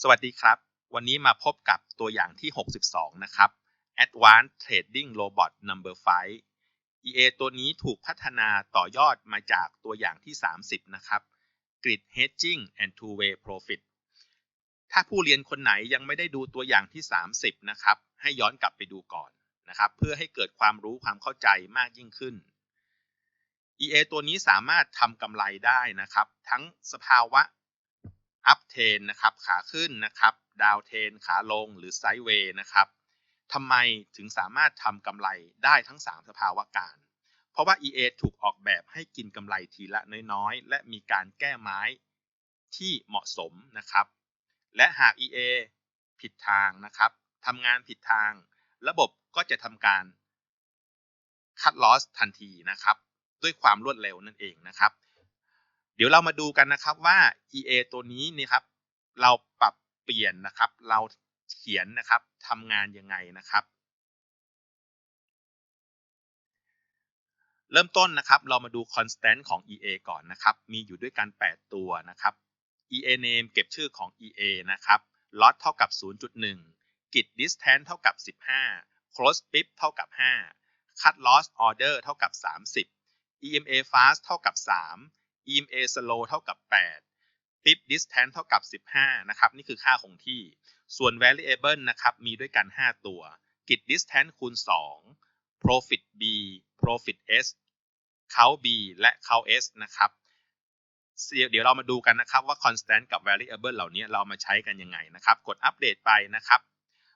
สวัสดีครับ วันนี้มาพบกับตัวอย่างที่ 62 นะครับ Advanced Trading Robot Number 5 EA ตัวนี้ถูกพัฒนาต่อยอดมาจากตัวอย่างที่ 30 นะครับ Grid Hedging and Two-Way Profit ถ้าผู้เรียนคนไหนยังไม่ได้ดูตัวอย่างที่ 30 นะครับ ให้ย้อนกลับไปดูก่อนนะครับ เพื่อให้เกิดความรู้ความเข้าใจมากยิ่งขึ้น EA ตัวนี้สามารถทำกำไรได้นะครับ ทั้งสภาวะ อัพเทนนะครับขาขึ้นนะครับดาวเทนขาลงหรือไซด์เวย์นะครับทำไมถึงสามารถทำกำไรได้ทั้ง 3 สภาวะการ เพราะว่า EA ถูกออกแบบให้กินกำไรทีละน้อยๆ และมีการแก้ไม้ที่เหมาะสมนะครับ และหาก EA ผิดทางนะครับทำงานผิดทาง ระบบก็จะทำการคัดลอสทันทีนะครับ ด้วยความรวดเร็วนั่นเองนะครับ เดี๋ยวเรามาดูกันนะครับว่า EA ตัวนี้นี่ครับ เราปรับเปลี่ยนนะครับ เราเขียนนะครับทำงานยังไงนะครับ เริ่มต้นนะครับ เรามาดู constant ของ EA ก่อนนะครับ มีอยู่ด้วยกัน 8 ตัวนะครับ EA name เก็บชื่อของ EA นะครับ lot เท่ากับ 0.1 git distance เท่ากับ 15 close pip เท่ากับ 5 cut loss order เท่ากับ 30 EMA fast เท่ากับ 3 EMA slow เท่ากับ8 Pip distance เท่ากับ 15 นะครับ นี่คือค่าคงที่ ส่วน variable นะครับ มีด้วยกัน 5 ตัว git distance คูณ 2 profit b profit s count b และ count s นะครับ เดี๋ยวเรามาดูกันนะครับว่า constant กับ variable เหล่านี้เรามาใช้กันยังไงนะครับ กดอัปเดตไปนะครับ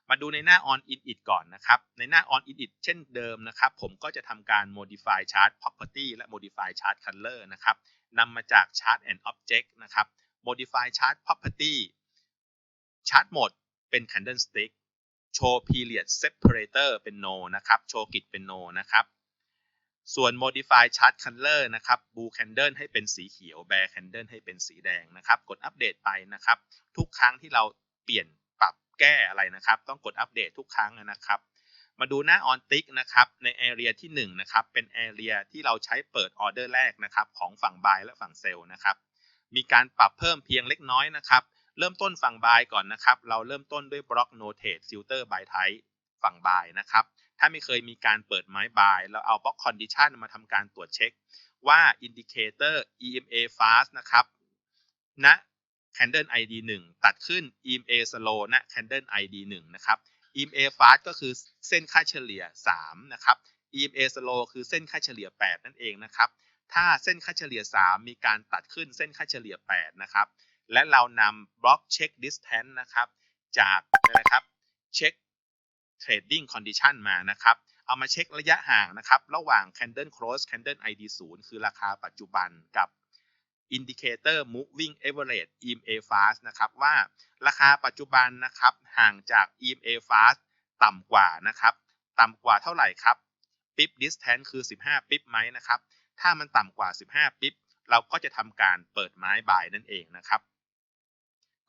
มาดูในหน้า on init ก่อนนะครับ ในหน้า on init เช่นเดิมนะครับ ผมก็จะทำการ modify chart property และ modify chart color นะครับ นำมาจาก Chart and Object นะครับ Modify Chart Property Chart Mode เป็น Candlestick Show Period Separator เป็น No นะครับ Show Grid เป็น No นะครับ ส่วน Modify Chart Color นะครับ Blue Candle ให้เป็นสีเขียว Bear Candle ให้เป็นสีแดงนะครับ กดอัปเดตไปนะครับ ทุกครั้งที่เราเปลี่ยนปรับแก้อะไรนะครับ ต้องกดอัปเดตทุกครั้งนะครับ มาดูหน้า on tick นะครับใน area ที่1นะครับเป็น area ที่เราใช้เปิดออเดอร์แรกนะครับของฝั่ง buy และฝั่ง sell นะครับมีการปรับเพิ่มเพียงเล็กน้อยนะครับ เริ่มต้นฝั่ง buy ก่อนนะครับ เราเริ่มต้นด้วย block notate filter by type ฝั่ง buy นะครับ ถ้าไม่เคยมีการเปิดไม้ buy เราเอา block condition มาทำการตรวจเช็คว่า indicator EMA fast นะครับณ candle ID 1 ตัดขึ้น EMA slow ณ candle ID 1 นะครับ EMA fast ก็คือเส้นค่าเฉลี่ย 3 นะครับ EMA slow คือเส้นค่าเฉลี่ย 8 นั่นเองนะครับ ถ้าเส้นค่าเฉลี่ย 3 มีการตัดขึ้นเส้นค่าเฉลี่ย 8 นะครับ และเรานำบล็อกเช็ค distance นะครับ จากนะครับเช็ค trading condition มานะครับ เอามาเช็คระยะห่างนะครับ ระหว่าง candle close candle ID 0 คือราคาปัจจุบันกับ indicator moving average EMA fast นะครับว่าราคาปัจจุบันนะครับห่างจาก EMA fast ต่ำกว่านะครับต่ำกว่าเท่าไหร่ครับปิ๊บ distance คือ 15 ปิ๊บไหมนะครับถ้ามันต่ำกว่า 15 ปิ๊บเราก็จะทำการเปิดไม้บายนั่นเองนะครับ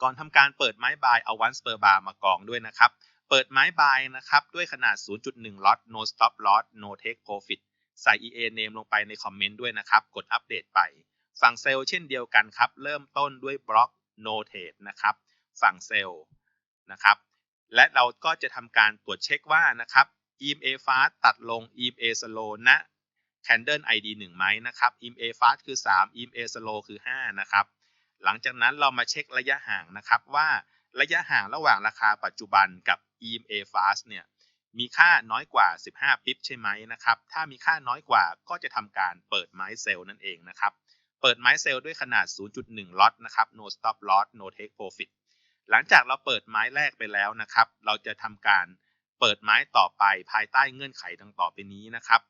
ก่อนทำการเปิดไม้บายเอา once per bar มากองด้วยนะครับเปิดไม้บายนะครับด้วยขนาด 0.1 lot no stop loss no take profit ใส่ EA name ลงไปในคอมเมนต์ด้วยนะครับ กดอัปเดตไป ฝั่งเซลล์เช่นเดียวกันครับ เริ่มต้นด้วยบล็อก notate นะครับ ฝั่งเซลล์นะครับ และเราก็จะทำการตรวจเช็คว่านะครับ EMA fast ตัดลง EMA slow ณ candle ID 1ไหมนะครับ EMA fast คือ 3 EMA slow คือ 5 นะครับ หลังจากนั้นเรามาเช็คระยะห่างนะครับว่าระยะห่างระหว่างราคาปัจจุบันกับ EMA fast เนี่ยมีค่าน้อยกว่า 15ปิ๊บใช่ไหมนะครับ ถ้ามีค่าน้อยกว่าก็จะทำการเปิดไม้เซลล์นั่นเองนะครับ เปิดไม้เซลล์ด้วยขนาด 0.1 ล็อตนะครับ no stop loss no take profit หลังจากเราเปิดไม้แรกไปแล้วนะครับ เราจะทำการเปิดไม้ต่อไปภายใต้เงื่อนไขดังต่อไปนี้นะครับ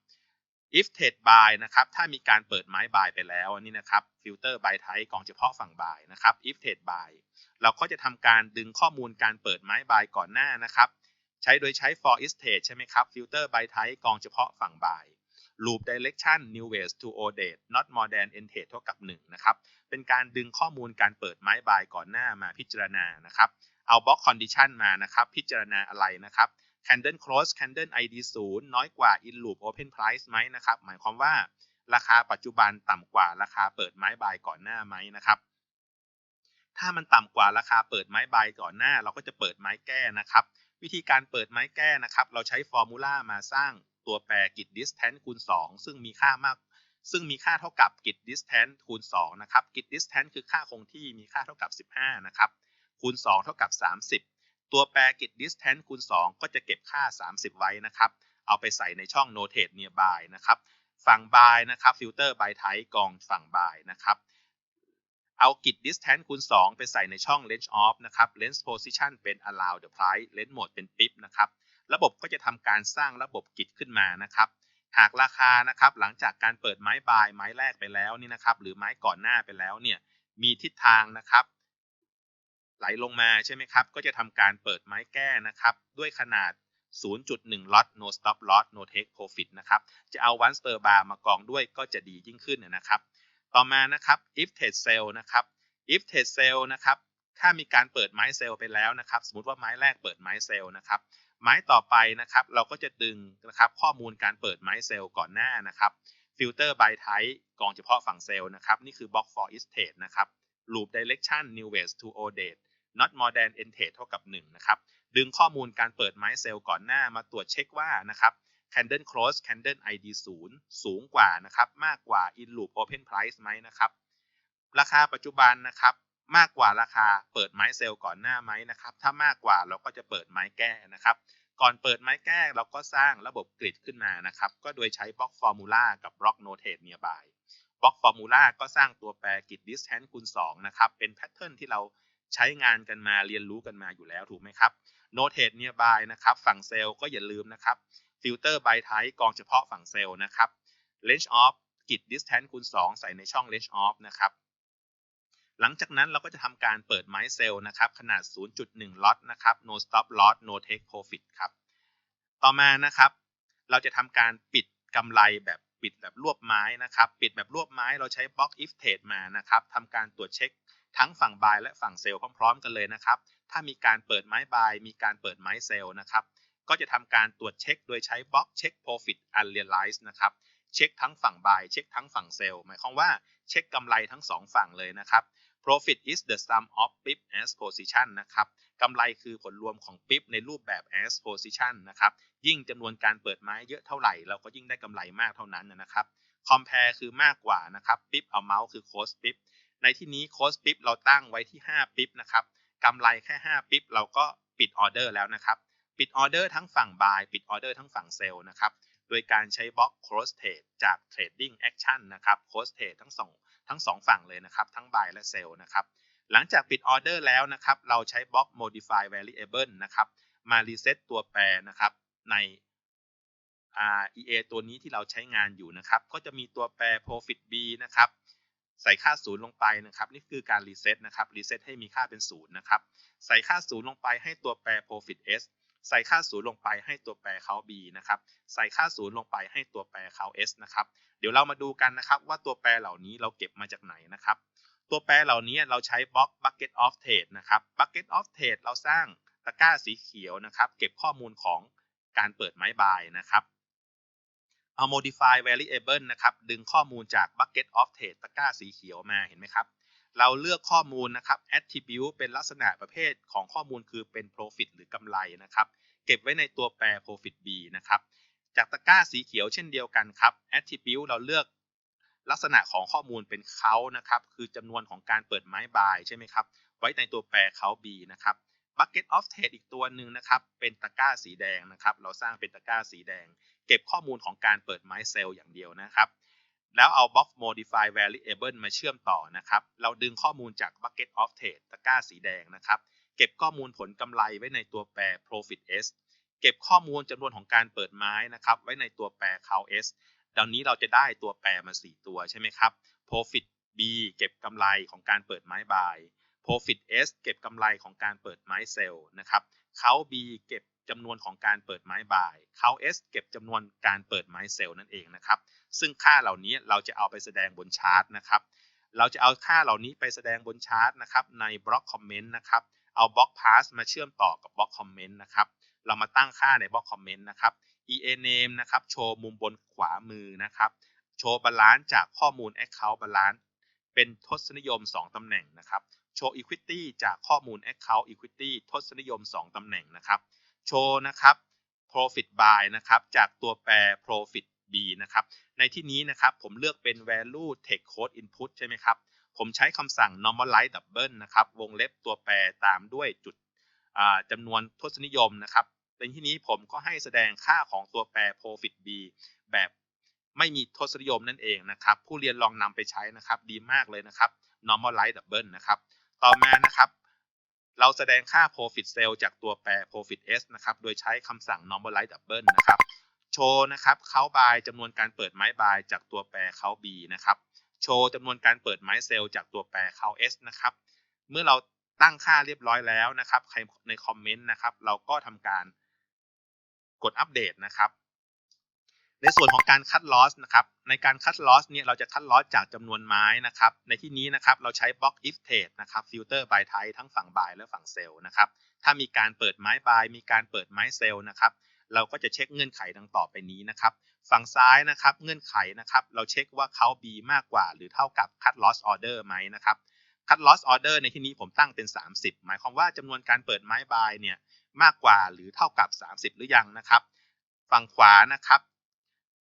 if trade buy นะครับ ถ้ามีการเปิดไม้ buy ไปแล้วนี่นะครับ filter by type กองเฉพาะฝั่ง buy นะครับ if trade buy เราก็จะทำการดึงข้อมูลการเปิดไม้ buy ก่อนหน้านะครับ ใช้โดยใช้ for is trade ใช่ไหมครับ filter by type กองเฉพาะฝั่ง buy loop direction new ways to o date not more than end date เท่ากับ1นะครับ เป็นการดึงข้อมูลการเปิดไม้บายก่อนหน้ามาพิจารณานะครับ เอา block condition มานะครับ พิจารณาอะไรนะครับ candle close candle id 0 น้อยกว่า in loop open price ไหมนะครับ หมายความว่าราคาปัจจุบันต่ำกว่าราคาเปิดไม้บายก่อนหน้าไหมนะครับ ถ้ามันต่ำกว่าราคาเปิดไม้บายก่อนหน้า เราก็จะเปิดไม้แก้นะครับ วิธีการเปิดไม้แก้นะครับ เราใช้ฟอร์มูลามาสร้าง ตัวแปรกิจ distance คูณ 2 ซึ่งมีค่ามาก ซึ่งมีค่าเท่ากับกิจ distance คูณ 2 นะครับ กิจ distance คือค่าคงที่มีค่าเท่ากับ 15 นะครับ คูณ 2 เท่ากับ 30 ตัวแปรกิจ distance คูณ 2 ก็จะเก็บค่า 30 ไว้นะครับ เอาไปใส่ในช่อง notate nearby นะครับ ฝั่ง by นะครับ filter by type กองฝั่ง by นะครับเอากิจ distance คูณ 2 ไปใส่ในช่อง range off นะครับ range position เป็น allow the price range mode เป็น pip นะครับ ระบบก็จะทำการสร้างระบบกิจขึ้นมานะครับ หากราคานะครับหลังจากการเปิดไม้บายไม้แรกไปแล้วนี่นะครับ หรือไม้ก่อนหน้าไปแล้วเนี่ยมีทิศทางนะครับ ไหลลงมาใช่ไหมครับ ก็จะทำการเปิดไม้แก้นะครับ ด้วยขนาด 0.1 lot no stop loss no take profit นะครับ จะเอา once per bar มากองด้วยก็จะดียิ่งขึ้นนะครับ ต่อมานะครับ if trade sell นะครับ if trade sell นะครับ ถ้ามีการเปิดไม้เซลล์ไปแล้วนะครับ สมมติว่าไม้แรกเปิดไม้เซลล์นะครับ ไม้ต่อไปนะครับ เราก็จะดึงนะครับข้อมูลการเปิดไม้เซลล์ก่อนหน้านะครับ filter by type กองเฉพาะฝั่งเซลล์นะครับ นี่คือ block for each trade นะครับ loop direction new ways to o date not more than e n trade เท่ากับ 1 นะครับ ดึงข้อมูลการเปิดไม้เซลล์ก่อนหน้ามาตรวจเช็คว่านะครับ candle close candle id 0 สูงกว่านะครับ มากกว่า in loop open price ไหมนะครับ ราคาปัจจุบันนะครับ มากกว่าราคาเปิดไม้เซลล์ก่อนหน้าไหมนะครับ ถ้ามากกว่าเราก็จะเปิดไม้แก้นะครับ ก่อนเปิดไม้แก้เราก็สร้างระบบกริดขึ้นมานะครับ ก็โดยใช้บล็อกฟอร์มูลากับบล็อกโนเท e เนียบายบล็อกฟอร์มูลาก็สร้างตัวแปรกริด distance คูณ2นะครับ เป็นแพทเทิร์นที่เราใช้งานกันมาเรียนรู้กันมาอยู่แล้วถูกไหมครับโนเท e เนียบายนะครับ ฝั่งเซลล์ก็อย่าลืมนะครับฟิลเตอร์บายไทป์กองเฉพาะฝั่งเซลล์นะครับ range off กิด distance คูณ2 ใส่ในช่อง range off นะครับ หลังจากนั้นเราก็จะทำการเปิดไม้เซลล์นะครับขนาด 0.1 ล็อตนะครับ no stop loss no take profit ครับ ต่อมานะครับ เราจะทำการปิดกำไรแบบปิดแบบรวบไม้นะครับ ปิดแบบรวบไม้เราใช้บล็อก if trade มานะครับทำการตรวจเช็คทั้งฝั่ง buy และฝั่งเซลล์พร้อม ๆ กันเลยนะครับ ถ้ามีการเปิดไม้ buy มีการเปิดไม้เซลล์นะครับ ก็จะทำการตรวจเช็คโดยใช้บล็อกเช็ค profit unrealized นะครับ เช็คทั้งฝั่ง buy เช็คทั้งฝั่งเซลล์หมายความว่าเช็คกำไรทั้งสองฝั่งเลยนะครับ profit is the sum of pip as position นะครับกำไรคือผลรวมของ pip ในรูปแบบ as position นะครับ ยิ่งจำนวนการเปิดไม้เยอะเท่าไหร่ เราก็ยิ่งได้กำไรมากเท่านั้นนะครับ compare คือมากกว่านะครับ pip amount คือ cost pip ในที่นี้ cost pip เราตั้งไว้ที่ 5 pip นะครับกำไรแค่ 5 pip เราก็ปิดออเดอร์แล้วนะครับ ปิดออเดอร์ทั้งฝั่ง buy ปิดออเดอร์ทั้งฝั่งเซลล์นะครับ โดยการใช้บล็อก cross trade จาก trading action นะครับ cross trade ทั้งสอง ทั้งสองฝั่งเลยนะครับ ทั้ง buy และ sell นะครับ หลังจากปิดออเดอร์แล้วนะครับ เราใช้บล็อก modify variable นะครับ มา reset ตัวแปรนะครับ ใน EA ตัวนี้ที่เราใช้งานอยู่นะครับ ก็จะมีตัวแปร profit B นะครับ ใส่ค่าศูนย์ลงไปนะครับ นี่คือการ reset นะครับ reset ให้มีค่าเป็นศูนย์นะครับ ใส่ค่าศูนย์ลงไปให้ตัวแปร profit S ใส่ค่าศูนย์ลงไปให้ตัวแปรเขา B นะครับ ใส่ค่าศูนย์ลงไปให้ตัวแปรเขา S นะครับ เดี๋ยวเรามาดูกันนะครับว่าตัวแปรเหล่านี้เราเก็บมาจากไหนนะครับ ตัวแปรเหล่านี้เราใช้บล็อก bucket of trade นะครับ bucket of trade เราสร้างตะกร้าสีเขียวนะครับ เก็บข้อมูลของการเปิดไม้บายนะครับ เอา modify variable นะครับ ดึงข้อมูลจาก bucket of trade ตะกร้าสีเขียวมาเห็นไหมครับ เราเลือกข้อมูลนะครับ attribute เป็นลักษณะประเภทของข้อมูลคือเป็น profit หรือกำไรนะครับ เก็บไว้ในตัวแปร profit B นะครับ จากตะกร้าสีเขียวเช่นเดียวกันครับ attribute เราเลือกลักษณะของข้อมูลเป็นเขานะครับ คือจำนวนของการเปิดไม้บายใช่ไหมครับ ไว้ในตัวแปรเขา B นะครับ bucket of trade อีกตัวหนึ่งนะครับ เป็นตะกร้าสีแดงนะครับ เราสร้างเป็นตะกร้าสีแดง เก็บข้อมูลของการเปิดไม้เซลล์อย่างเดียวนะครับ แล้วเอา box modify variable มาเชื่อมต่อนะครับ เราดึงข้อมูลจาก bucket of trade ตะกร้าสีแดงนะครับ เก็บข้อมูลผลกำไรไว้ในตัวแปร profit S เก็บข้อมูลจำนวนของการเปิดไม้นะครับ ไว้ในตัวแปร count S ดังนี้เราจะได้ตัวแปรมา 4 ตัวใช่ไหมครับ profit B เก็บกำไรของการเปิดไม้บาย profit S เก็บกำไรของการเปิดไม้เซลล์นะครับ count B เก็บ จำนวนของการเปิดไม้บาย count S เก็บจำนวนการเปิดไม้เซลล์นั่นเองนะครับ ซึ่งค่าเหล่านี้เราจะเอาไปแสดงบนชาร์ตนะครับ เราจะเอาค่าเหล่านี้ไปแสดงบนชาร์ตนะครับในบล็อกคอมเมนต์นะครับ เอาบล็อกพาสมาเชื่อมต่อกับบล็อกคอมเมนต์นะครับ เรามาตั้งค่าในบล็อกคอมเมนต์นะครับ EA name นะครับ โชว์มุมบนขวามือนะครับ โชว์บาลานซ์จากข้อมูล account balance เป็นทศนิยม 2 ตำแหน่งนะครับ show equity จากข้อมูล account equity ทศนิยม 2 ตำแหน่งนะครับ show นะครับ profit by นะครับจากตัวแปร profit b นะครับในที่นี้นะครับผมเลือกเป็น value take code input ใช่ไหมครับ ผมใช้คำสั่ง normalize double นะครับวงเล็บตัวแปรตามด้วยจุดจำนวนทศนิยมนะครับในที่นี้ผมก็ให้แสดงค่าของตัวแปร profit b แบบไม่มีทศนิยมนั่นเองนะครับ ผู้เรียนลองนำไปใช้นะครับ ดีมากเลยนะครับ normalize double นะครับ ต่อมานะครับ เราแสดงค่า profit cell จากตัวแปร profit s นะครับ โดยใช้คำสั่ง normalize double นะครับ โชว์นะครับเขาบายจำนวนการเปิดไม้บายจากตัวแปรเขา b นะครับ โชว์จำนวนการเปิดไม้เซลล์จากตัวแปรเขา s นะครับ เมื่อเราตั้งค่าเรียบร้อยแล้วนะครับใครในคอมเมนต์นะครับ เราก็ทำการกดอัปเดตนะครับ ในส่วนของการคัดลอสนะครับในการคัดลอสเนี่ยเราจะคัดลอสจากจำนวนไม้นะครับในที่นี้นะครับเราใช้บล็อก if trade นะครับฟิลเตอร์ by type ทั้งฝั่ง buy และฝั่งเซลล์นะครับถ้ามีการเปิดไม้ buy มีการเปิดไม้เซลล์นะครับเราก็จะเช็คเงื่อนไขดังต่อไปนี้นะครับฝั่งซ้ายนะครับเงื่อนไขนะครับเราเช็คว่าเขา B มากกว่า หรือเท่ากับ cut loss order ไหมนะครับ cut loss order ในที่นี้ผมตั้งเป็น 30 หมายความว่าจำนวนการเปิดไม้ buy เนี่ยมากกว่าหรือเท่ากับ 30 หรือยังนะครับ ฝั่งขวานะครับ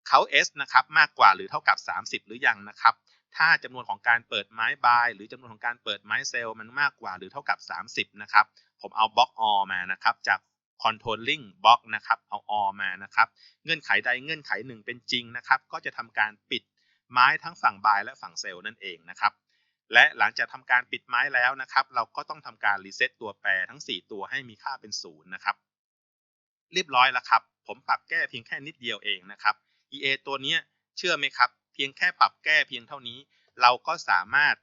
เขา S นะครับมากกว่าหรือเท่ากับ 30 หรือยังนะครับ ถ้าจำนวนของการเปิดไม้บายหรือจำนวนของการเปิดไม้เซลล์มันมากกว่าหรือเท่ากับ 30 นะครับ ผมเอาบล็อก all มานะครับจาก controlling block นะครับเอา all มานะครับ เงื่อนไขใดเงื่อนไขหนึ่งเป็นจริงนะครับ ก็จะทำการปิดไม้ทั้งฝั่งบายและฝั่งเซลล์นั่นเองนะครับและหลังจากทำการปิดไม้แล้วนะครับ เราก็ต้องทำการรีเซ็ตตัวแปรทั้ง 4 ตัวให้มีค่าเป็นศูนย์นะครับ เรียบร้อยแล้วครับ ผมปรับแก้เพียงแค่นิดเดียวเองนะครับ EA ตัวนี้เชื่อไหมครับ เพียงแค่ปรับแก้เพียงเท่านี้ เราก็สามารถ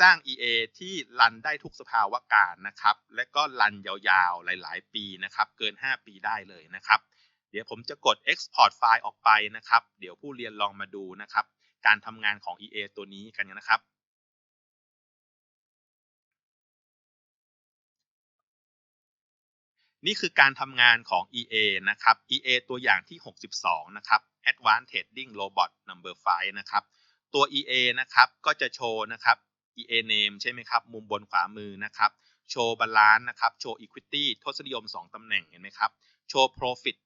สร้าง EA ที่รันได้ทุกสภาวะการนะครับ และก็รันยาวๆ หลายๆ ปีนะครับ เกิน 5 ปีได้เลยนะครับ เดี๋ยวผมจะกด export ไฟล์ออกไปนะครับ เดี๋ยวผู้เรียนลองมาดูนะครับ การทำงานของ EA ตัวนี้กันนะครับ นี่คือการทำงานของ EA นะครับ EA ตัวอย่างที่ 62 นะครับ Advanced Trading Robot Number 5 นะครับ ตัว EA นะครับ ก็จะโชว์นะครับ EA name ใช่ไหมครับ มุมบนขวามือนะครับ โชว์ balance นะครับ โชว์ equity ทศนิยม 2 ตำแหน่งเห็นไหมครับ โชว์ profit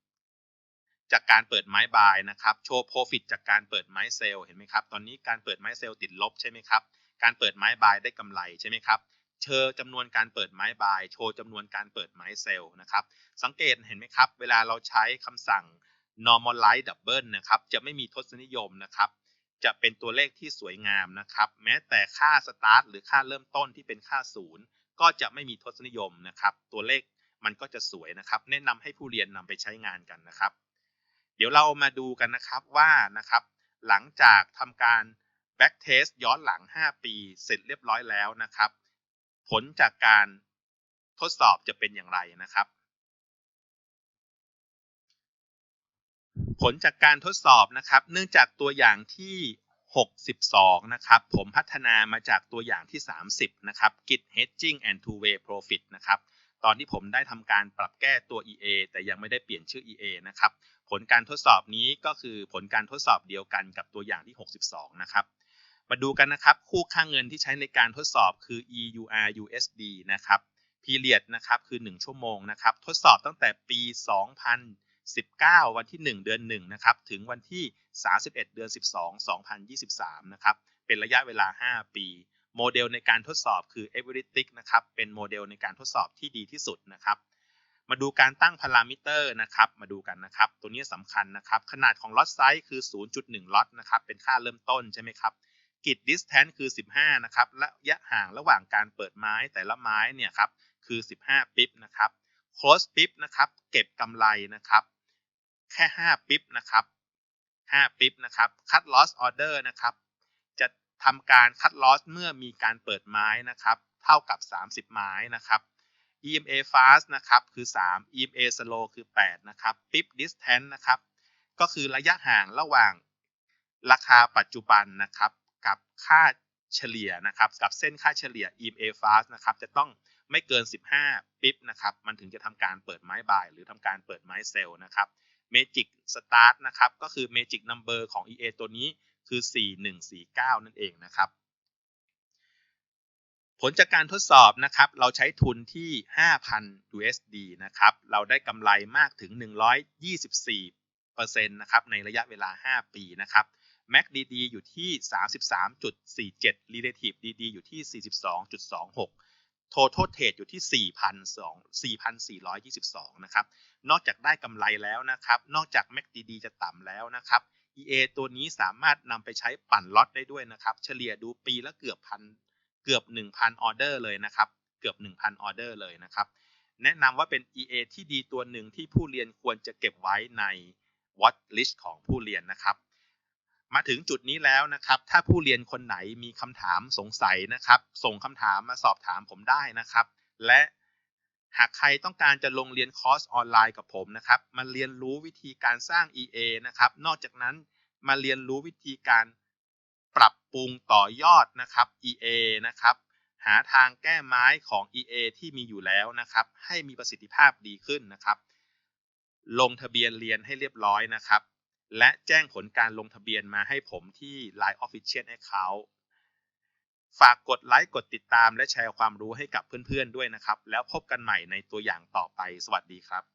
จากการเปิดไม้บายนะครับ โชว์ profit จากการเปิดไม้เซลเห็นไหมครับ ตอนนี้การเปิดไม้เซลติดลบใช่ไหมครับ การเปิดไม้บายได้กำไรใช่ไหมครับ เชอจำนวนการเปิดไม้บาย โชว์จำนวนการเปิดไม้เซลล์นะครับ สังเกตเห็นไหมครับ เวลาเราใช้คำสั่ง normalize double นะครับ จะไม่มีทศนิยมนะครับ จะเป็นตัวเลขที่สวยงามนะครับ แม้แต่ค่า start หรือค่าเริ่มต้นที่เป็นค่าศูนย์ก็จะไม่มีทศนิยมนะครับ ตัวเลขมันก็จะสวยนะครับ แนะนำให้ผู้เรียนนำไปใช้งานกันนะครับ เดี๋ยวเรามาดูกันนะครับว่านะครับ หลังจากทำการ back test ย้อนหลัง 5 ปี เสร็จเรียบร้อยแล้วนะครับ ผลจากการทดสอบจะเป็นอย่างไรนะครับ ผลจากการทดสอบนะครับ เนื่องจากตัวอย่างที่ 62 นะครับ ผมพัฒนามาจากตัวอย่างที่ 30 นะครับ Git Hedging and Two Way Profit นะครับ ตอนที่ผมได้ทำการปรับแก้ตัว EA แต่ยังไม่ได้เปลี่ยนชื่อ EA นะครับ ผลการทดสอบนี้ก็คือผลการทดสอบเดียวกันกับตัวอย่างที่ 62 นะครับ มาดูกันนะครับ คู่ค่างเงินที่ใช้ในการทดสอบคือ EUR USD นะครับ period นะครับคือ 1 ชั่วโมงนะครับทดสอบตั้งแต่ปี 2019 วันที่ 1 เดือน1นะครับถึงวันที่ 31 เดือน 12 2023 นะครับเป็นระยะเวลา 5 ปีโมเดลในการทดสอบคือ Everything นะครับ เป็นโมเดลในการทดสอบที่ดีที่สุดนะครับ มาดูการตั้งพารามิเตอร์นะครับ มาดูกันนะครับ ตัวนี้สำคัญนะครับ ขนาดของล็อตไซส์คือ 0.1 ล็อตนะครับ เป็นค่าเริ่มต้นใช่ไหมครับ กิด distance คือ 15 นะครับและระยะห่างระหว่างการเปิดไม้แต่ละไม้เนี่ยครับคือ 15 ปิ๊บนะครับ close ปิ๊บนะครับเก็บกำไรนะครับแค่ 5 ปิ๊บนะครับ5ปิ๊บนะครับ cut loss order นะครับจะทำการ cut loss เมื่อมีการเปิดไม้นะครับเท่ากับ 30 ไม้นะครับ EMA fast นะครับคือ 3 EMA slow คือ 8 นะครับปิ๊บ distance นะครับก็คือระยะห่างระหว่างราคาปัจจุบันนะครับ กับค่าเฉลี่ยนะครับกับเส้นค่าเฉลี่ย EMA fast นะครับจะต้องไม่เกิน 15 ปิ๊บนะครับมันถึงจะทำการเปิดไม้บายหรือทำการเปิดไม้เซลล์นะครับ Magic Start นะครับก็คือ Magic Number ของ EA ตัวนี้คือ 4149 นั่นเองนะครับผผลจากการทดสอบนะครับ เราใช้ทุนที่ 5,000 USD นะครับ เราได้กำไรมากถึง 124%นะครับในระยะเวลา 5 ปีนะครับ MACDD อยู่ที่ 33.47 Relative DD อยู่ที่ 42.26 Total Trade อยู่ที่ 4,422 นะครับ นอกจากได้กำไรแล้วนะครับ นอกจาก MACDD จะต่ำแล้วนะครับ EA ตัวนี้สามารถนำไปใช้ปั่นล็อตได้ด้วยนะครับ เฉลี่ยดูปีละเกือบพันเกือบ 1,000 ออเดอร์เลยนะครับ เกือบ 1,000 ออเดอร์เลยนะครับ แนะนำว่าเป็น EA ที่ดีตัวหนึ่งที่ผู้เรียนควรจะเก็บไว้ใน Watch List ของผู้เรียนนะครับ มาถึงจุดนี้แล้วนะครับ ถ้าผู้เรียนคนไหนมีคำถามสงสัยนะครับ ส่งคำถามมาสอบถามผมได้นะครับ และหากใครต้องการจะลงเรียนคอร์สออนไลน์กับผมนะครับ มาเรียนรู้วิธีการสร้าง EA นะครับ นอกจากนั้นมาเรียนรู้วิธีการปรับปรุงต่อยอดนะครับ EA นะครับ หาทางแก้ไม้ของ EA ที่มีอยู่แล้วนะครับ ให้มีประสิทธิภาพดีขึ้นนะครับ ลงทะเบียนเรียนให้เรียบร้อยนะครับ และแจ้งผลการลงทะเบียนมาให้ผมที่ Line Official Account ฝากกดไลค์กดติดตามและแชร์ความรู้ให้กับเพื่อนๆด้วยนะครับ แล้วพบกันใหม่ในตัวอย่างต่อไป สวัสดีครับ